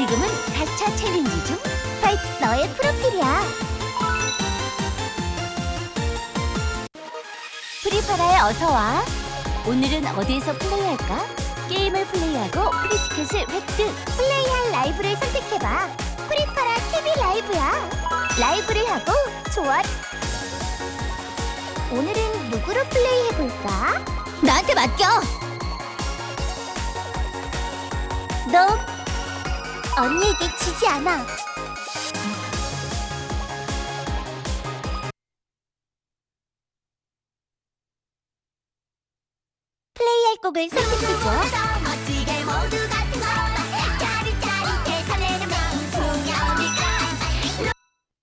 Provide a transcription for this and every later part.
지금은 가차 챌린지 중 파이트 너의 프로필이야. 프리파라에 어서 와. 오늘은 어디에서 플레이할까? 게임을 플레이하고 프리티켓을 획득. 플레이할 라이브를 선택해봐. 프리파라 TV 라이브야. 라이브를 하고 좋아. 오늘은 누구로 플레이해볼까? 나한테 맡겨. 너 언니에게 지지 않아. 플레이할 곡을 선택해줘.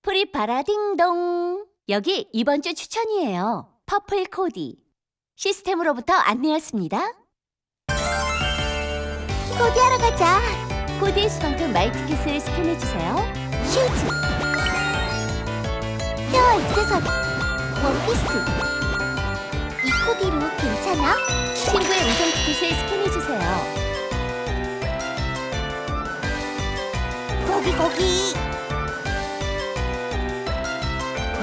프리파라 딩동. 여기 이번 주 추천이에요. 퍼플 코디. 시스템으로부터 안내였습니다. 코디하러 가자. 코디의 수만큼 마이티켓을 스캔해주세요. 슈즈. 헤어 액세서리. 원피스. 이 코디로 괜찮아? 친구의 우정 티켓을 스캔해주세요. 거기 거기.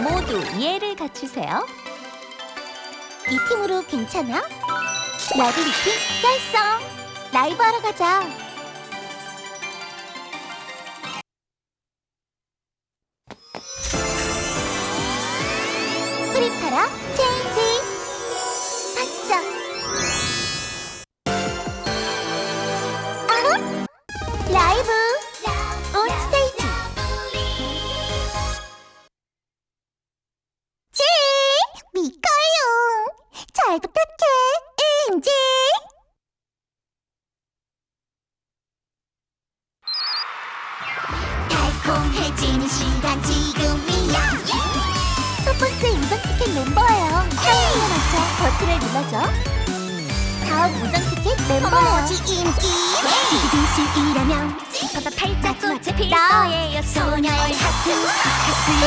모두 이해를 갖추세요. 이 팀으로 괜찮아? 나도 이팀 짤성. 라이브 하러 가자. 인지. 달콤해지는 시간 지금이야. 첫 번째 우정 티켓 멤버예요. 타이밍에 맞춰 버튼을 눌러줘. 다음 우정 티켓 멤버예요. 인기. 진실이라면 바다 팔자꽃 필 너의 소녀의 하트 가슴을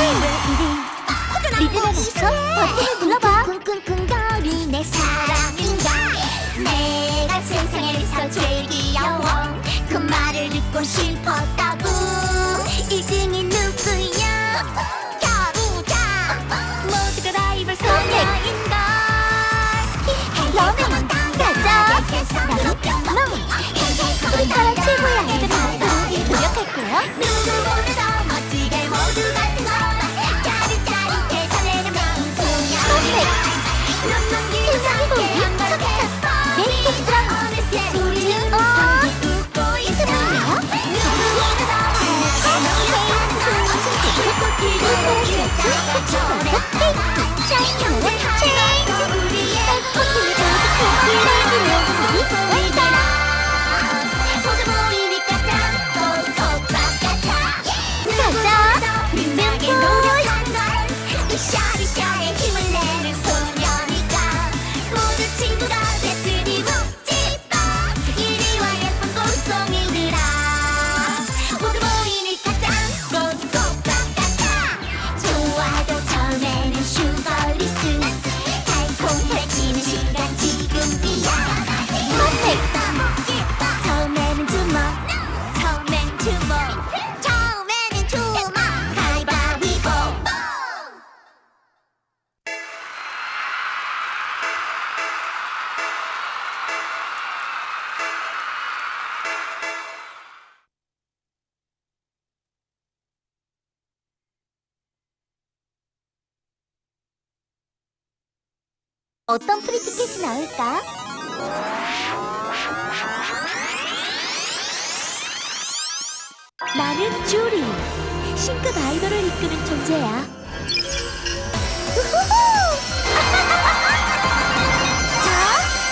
이리 리듬에 맞춰 버튼을 눌러봐. 쿵쿵쿵거리 내 사랑인가? 내가 세상에서 제일 귀여워. 그 말을 듣고 싶 세상이 어떤 프리티켓이 나올까? 나는 주리. 신급 아이돌을 이끄는 존재야. 우후후! 자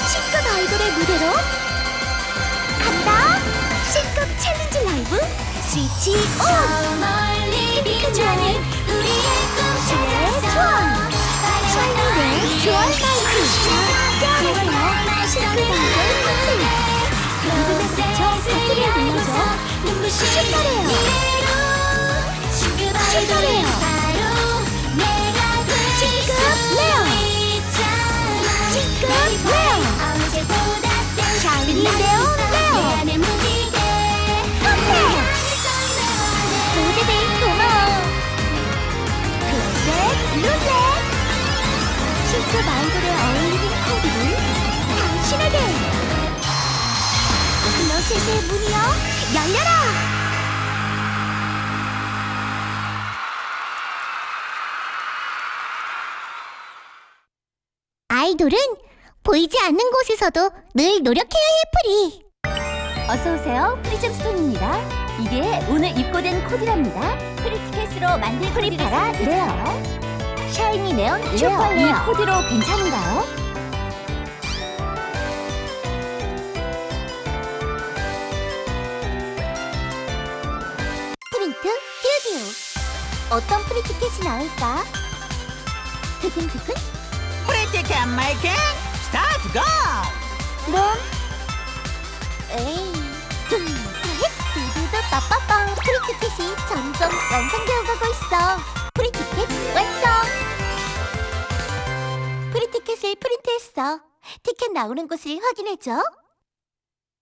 신급 아이돌의 무대로 간다! 신급 챌린지 라이브 스위치 온! 피카츄와는 버튼을 눌러줘 슈퍼레요. 슈퍼레요 프리티켓의 문이여 열려라! 아이돌은 보이지 않는 곳에서도 늘 노력해야 해, 프리. 어서 오세요. 프리즘 스톤입니다. 이게 오늘 입고된 코드랍니다. 프리티켓으로 만든 프리파라 레어. 샤이니 네온 레어. 이 코드로 괜찮은가요? 어떤 프리티켓이 나올까? 두근두근? 프리티켓 메이킹 스타트 고! 그럼 에이 둘셋 두두두 빠빠빵 프리티켓이 점점 완성되어 가고 있어 프리티켓 완성 프리티켓을 프린트했어 티켓 나오는 곳을 확인해줘